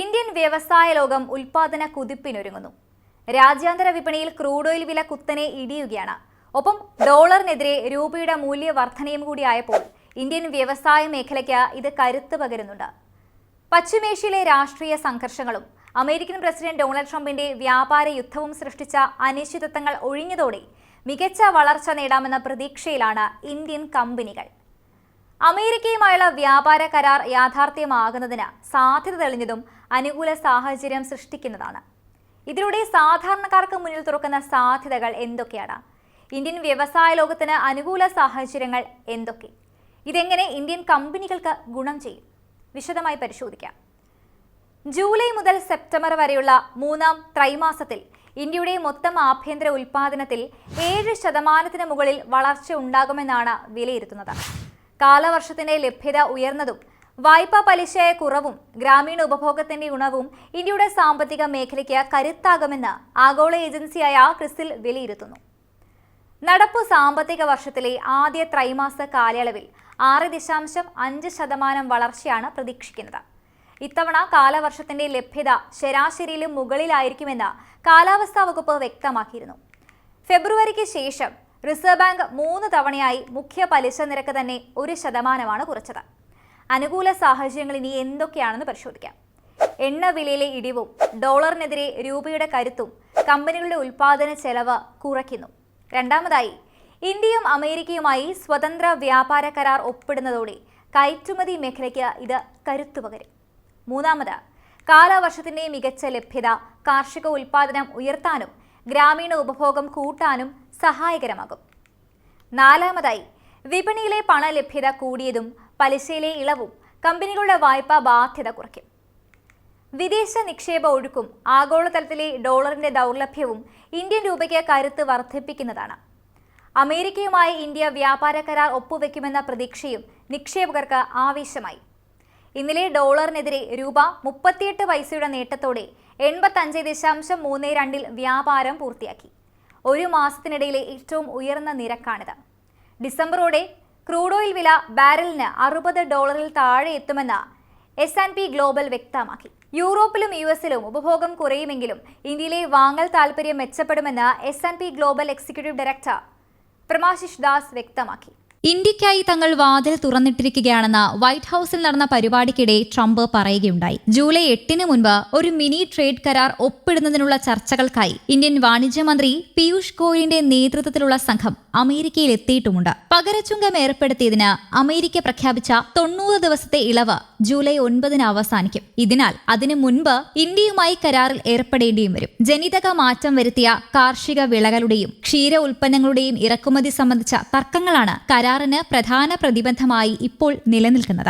Indian വ്യവസായ ലോകം ഉൽപാദന കുതിപ്പിനൊരുങ്ങുന്നു. രാജ്യാന്തര വിപണിയിൽ ക്രൂഡ് ഓയിൽ വില കുത്തനെ ഇടിയുകയാണ്. ഒപ്പം ഡോളറിനെതിരെ രൂപയുടെ മൂല്യവർധനയും കൂടിയായപ്പോൾ ഇന്ത്യൻ വ്യവസായ മേഖലയ്ക്ക് ഇത് കരുത്ത് പകരുന്നുണ്ട്. പശ്ചിമേഷ്യയിലെ രാഷ്ട്രീയ സംഘർഷങ്ങളും അമേരിക്കൻ പ്രസിഡന്റ് ഡൊണാൾഡ് ട്രംപിന്റെ വ്യാപാര യുദ്ധവും സൃഷ്ടിച്ച അനിശ്ചിതത്വങ്ങൾ ഒഴിഞ്ഞതോടെ മികച്ച വളർച്ച നേടാമെന്ന പ്രതീക്ഷയിലാണ് ഇന്ത്യൻ കമ്പനികൾ. അമേരിക്കയുമായുള്ള വ്യാപാര കരാർ യാഥാർത്ഥ്യമാകുന്നതിന് സാധ്യത തെളിഞ്ഞതും അനുകൂല സാഹചര്യം സൃഷ്ടിക്കുന്നതാണ്. ഇതിലൂടെ സാധാരണക്കാർക്ക് മുന്നിൽ തുറക്കുന്ന സാധ്യതകൾ എന്തൊക്കെയാണ്? ഇന്ത്യൻ വ്യവസായ ലോകത്തിന് അനുകൂല സാഹചര്യങ്ങൾ എന്തൊക്കെ? ഇതെങ്ങനെ ഇന്ത്യൻ കമ്പനികൾക്ക് ഗുണം ചെയ്യും? വിശദമായി പരിശോധിക്കാം. ജൂലൈ മുതൽ സെപ്റ്റംബർ വരെയുള്ള മൂന്നാം ത്രൈമാസത്തിൽ ഇന്ത്യയുടെ മൊത്തം ആഭ്യന്തര ഉൽപാദനത്തിൽ ഏഴ് ശതമാനത്തിന് മുകളിൽ വളർച്ച ഉണ്ടാകുമെന്നാണ് വിലയിരുത്തുന്നത്. കാലവർഷത്തിന്റെ ലഭ്യത ഉയർന്നതും വായ്പാ പലിശയായ കുറവും ഗ്രാമീണ ഉപഭോഗത്തിന്റെ ഗുണവും ഇന്ത്യയുടെ സാമ്പത്തിക മേഖലയ്ക്ക് കരുത്താകുമെന്ന് ആഗോള ഏജൻസിയായ ക്രിസിൽ വിലയിരുത്തുന്നു. നടപ്പു സാമ്പത്തിക വർഷത്തിലെ ആദ്യ ത്രൈമാസ കാലയളവിൽ ആറ് ദശാംശം അഞ്ച് ശതമാനം വളർച്ചയാണ് പ്രതീക്ഷിക്കുന്നത്. ഇത്തവണ കാലവർഷത്തിന്റെ ലഭ്യത ശരാശരിയിലും മുകളിലായിരിക്കുമെന്ന് കാലാവസ്ഥാ വകുപ്പ് വ്യക്തമാക്കിയിരുന്നു. ഫെബ്രുവരിക്ക് ശേഷം റിസർവ് ബാങ്ക് മൂന്ന് തവണയായി മുഖ്യ പലിശ നിരക്ക് തന്നെ ഒരു ശതമാനമാണ് കുറച്ചത്. അനുകൂല സാഹചര്യങ്ങൾ ഇനി എന്തൊക്കെയാണെന്ന് പരിശോധിക്കാം. എണ്ണ വിലയിലെ ഇടിവും ഡോളറിനെതിരെ രൂപയുടെ കരുത്തും കമ്പനികളുടെ ഉൽപാദന ചെലവ് കുറയ്ക്കുന്നു. രണ്ടാമതായി ഇന്ത്യയും അമേരിക്കയുമായി സ്വതന്ത്ര വ്യാപാര കരാർ ഒപ്പിടുന്നതോടെ കയറ്റുമതി മേഖലയ്ക്ക് ഇത് കരുത്തു പകരും. മൂന്നാമത് കാലവർഷത്തിന്റെ മികച്ച ലഭ്യത കാർഷിക ഉൽപാദനം ഉയർത്താനും ഗ്രാമീണ ഉപഭോഗം കൂട്ടാനും സഹായകരമാകും. നാലാമതായി വിപണിയിലെ പണലഭ്യത കൂടിയതും പലിശയിലെ ഇളവും കമ്പനികളുടെ വായ്പാ ബാധ്യത കുറയ്ക്കും. വിദേശ നിക്ഷേപ ഒഴുക്കും ആഗോളതലത്തിലെ ഡോളറിന്റെ ദൗർലഭ്യവും ഇന്ത്യൻ രൂപയ്ക്ക് കരുത്ത് വർദ്ധിപ്പിക്കുന്നതാണ്. അമേരിക്കയുമായി ഇന്ത്യ വ്യാപാര കരാർ ഒപ്പുവെക്കുമെന്ന പ്രതീക്ഷയും നിക്ഷേപകർക്ക് ആവേശമായി. ഇന്നലെ ഡോളറിനെതിരെ രൂപ മുപ്പത്തിയെട്ട് പൈസയുടെ നേട്ടത്തോടെ എൺപത്തഞ്ച് ദശാംശം മൂന്ന് രണ്ടിൽ വ്യാപാരം പൂർത്തിയാക്കി. ഒരു മാസത്തിനിടയിലെ ഏറ്റവും ഉയർന്ന നിരക്കാണിത്. ഡിസംബറോടെ ക്രൂഡ് ഓയിൽ വില ബാരലിന് അറുപത് ഡോളറിൽ താഴെ എത്തുമെന്ന് എസ് ആൻഡ് പി ഗ്ലോബൽ വ്യക്തമാക്കി. യൂറോപ്പിലും യു എസിലും ഉപഭോഗം കുറയുമെങ്കിലും ഇന്ത്യയിലെ വാങ്ങൽ താൽപ്പര്യം മെച്ചപ്പെടുമെന്ന് S and P global executive director Pramashish Das വ്യക്തമാക്കി. ഇന്ത്യയ്ക്കായി തങ്ങൾ വാതിൽ തുറന്നിട്ടിരിക്കുകയാണെന്ന് വൈറ്റ് ഹൌസിൽ നടന്ന പരിപാടിക്കിടെ ട്രംപ് പറയുകയുണ്ടായി. ജൂലൈ എട്ടിന് മുൻപ് ഒരു മിനി ട്രേഡ് കരാർ ഒപ്പിടുന്നതിനുള്ള ചർച്ചകൾക്കായി ഇന്ത്യൻ വാണിജ്യ മന്ത്രി പീയൂഷ് ഗോയലിന്റെ നേതൃത്വത്തിലുള്ള സംഘം അമേരിക്കയിൽ എത്തിയിട്ടുമുണ്ട് പകരച്ചുങ്കം ഏർപ്പെടുത്തിയതിന് അമേരിക്ക പ്രഖ്യാപിച്ച തൊണ്ണൂറ് ദിവസത്തെ ഇളവ് ജൂലൈ ഒൻപതിന് അവസാനിക്കും. ഇതിനാൽ അതിനു മുൻപ് ഇന്ത്യയുമായി കരാറിൽ ഏർപ്പെടേണ്ടിയും വരും. ജനിതക മാറ്റം വരുത്തിയ കാർഷിക വിളകളുടെയും ക്ഷീര ഉൽപ്പന്നങ്ങളുടെയും ഇറക്കുമതി സംബന്ധിച്ച തർക്കങ്ങളാണ് കരാറിന് പ്രധാന പ്രതിബന്ധമായി ഇപ്പോൾ നിലനിൽക്കുന്നത്.